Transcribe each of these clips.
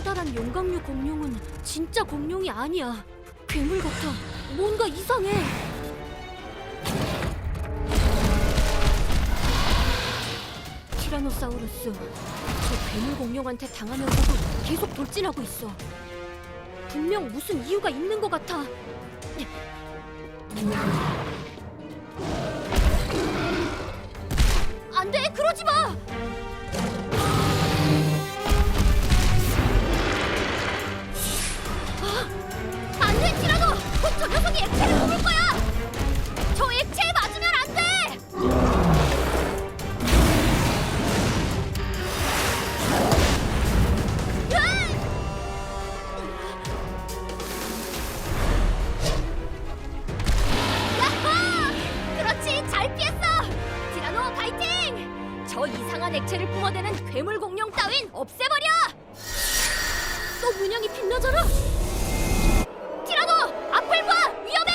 말한 용광류 공룡은 진짜 공룡이 아니야. 괴물 같아. 뭔가 이상해. 티라노사우루스, 저 괴물 공룡한테 당하면서도 계속 돌진하고 있어. 분명 무슨 이유가 있는 것 같아. 저 이상한 액체를 뿜어대는 괴물 공룡 따윈 없애버려! 또 문양이 빛나잖아! 티라노! 앞을 봐! 위험해!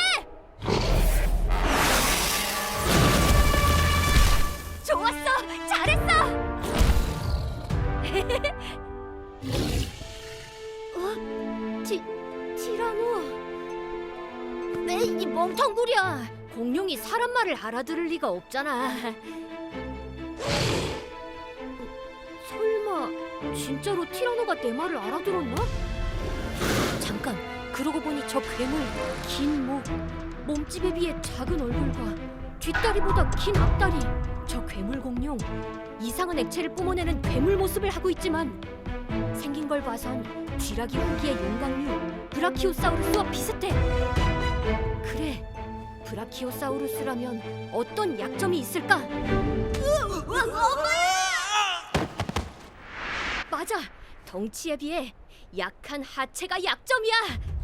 좋았어! 잘했어! 어? 티, 티라노? 왜이 멍텅구리야? 공룡이 사람 말을 알아들을 리가 없잖아. 진짜로 티라노가 내 말을 알아들었나? 잠깐 그러고 보니 저 괴물 긴 목, 몸집에 비해 작은 얼굴과 뒷다리보다 긴 앞다리 저 괴물 공룡 이상한 액체를 뿜어내는 괴물 모습을 하고 있지만 생긴 걸 봐선 쥐라기 후기의 용광류 브라키오사우루스와 비슷해 그래 브라키오사우루스라면 어떤 약점이 있을까? 맞아. 덩치에 비해 약한 하체가 약점이야